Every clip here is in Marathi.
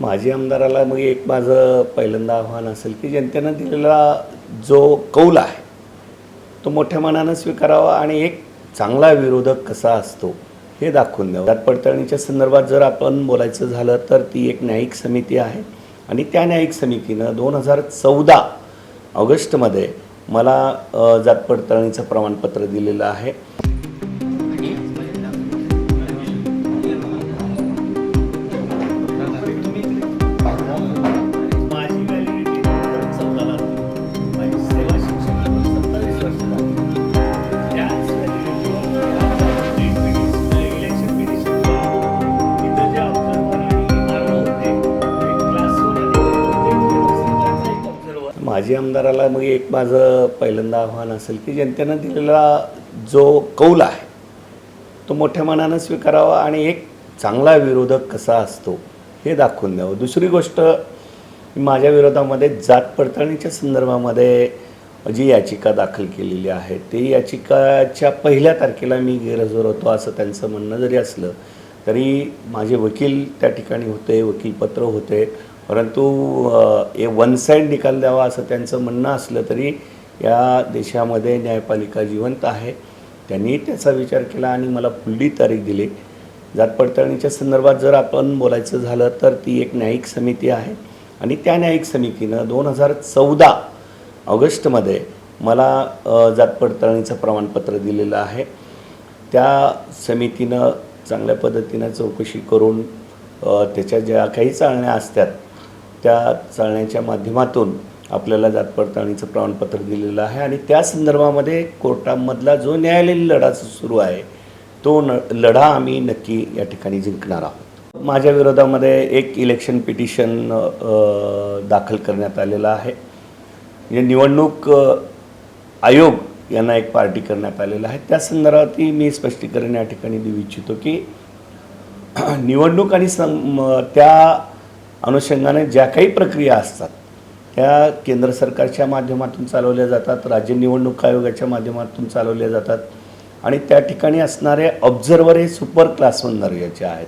माजी आमदाराला मग एक माझं पहिल्यांदा आव्हान असेल की जनतेनं दिलेला जो कौल आहे तो मोठ्या मनानं स्वीकारावा आणि एक चांगला विरोधक कसा असतो हे दाखवून द्यावं. त्यात पडताळणीच्या संदर्भात जर आपण बोलायचं झालं तर ती एक न्यायिक समिती आहे आणि त्या न्यायिक समितीनं दोन हजार चौदा ऑगस्टमध्ये मला जात पडताळणीचं प्रमाणपत्र दिलेलं आहे. माजी आमदाराला मग एक माझं पहिल्यांदा आव्हान असेल की जनतेनं दिलेला जो कौल आहे तो मोठ्या मनानं स्वीकारावा आणि एक चांगला विरोधक कसा असतो हे दाखवून द्यावं. दुसरी गोष्ट माझ्या विरोधामध्ये जात पडताळणीच्या संदर्भामध्ये जी याचिका दाखल केलेली आहे ते याचिकाच्या पहिल्या तारखेला मी गैरहजर होतो असं त्यांचं म्हणणं जरी असलं तरी माझे वकील त्या ठिकाणी होते वकीलपत्र होते. परंतु हे वन साईड निकाल द्यावा असं त्यांचं म्हणणं असलं तरी या देशामध्ये न्यायपालिका जिवंत आहे. त्यांनी त्याचा विचार केला आणि मला पुढली तारीख दिली. जात पडताळणीच्या संदर्भात जर आपण बोलायचं झालं तर ती एक न्यायिक समिती आहे. आणि त्या न्यायिक समितीनं दोन हजार चौदा ऑगस्टमध्ये मला जात पडताळणीचं प्रमाणपत्र दिलेलं आहे. त्या समितीनं चांगल्या पद्धतीनं चौकशी करून त्याच्या ज्या काही चालण्या असतात त्या चालण्याच्या माध्यमातून आपल्याला जात पडताळणीचं प्रमाणपत्र दिलेलं आहे आणि त्या संदर्भामध्ये कोर्टामधला जो न्यायालयीन लढा सुरू आहे तो न लढा आम्ही नक्की या ठिकाणी जिंकणार आहोत. माझ्या विरोधामध्ये एक इलेक्शन पिटिशन दाखल करण्यात आलेलं आहे. म्हणजे निवडणूक आयोग यांना एक पार्टी करण्यात आलेला आहे. त्या संदर्भातही मी स्पष्टीकरण या ठिकाणी देऊ इच्छितो की निवडणूक आणि सं त्या अनुषंगाने ज्या काही प्रक्रिया असतात त्या केंद्र सरकारच्या माध्यमातून चालवल्या जातात राज्य निवडणूक आयोगाच्या माध्यमातून चालवल्या जातात आणि त्या ठिकाणी असणारे ऑब्झर्वर हे सुपर क्लास वन दर्जाचे आहेत.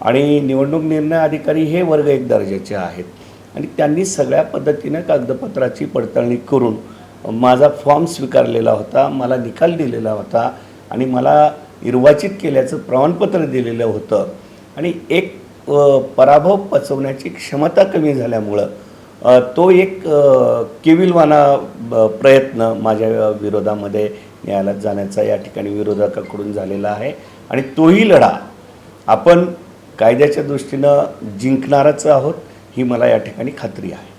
आणि निवडणूक निर्णय अधिकारी हे वर्ग एक दर्जाचे आहेत. आणि त्यांनी सगळ्या पद्धतीनं कागदपत्राची पडताळणी करून माझा फॉर्म स्वीकारलेला होता मला निकाल दिलेला होता आणि मला निर्वाचित केल्याचं प्रमाणपत्र दिलेलं होतं. आणि एक पराभव पचवण्याची क्षमता कमी झाल्यामुळं तो एक केविलवाना ब- प्रयत्न माझ्या विरोधामध्ये न्यायालयात जाण्याचा या ठिकाणी विरोधकाकडून झालेला आहे. आणि तोही लढा आपण कायद्याच्या दृष्टीनं जिंकणारच आहोत ही मला या ठिकाणी खात्री आहे.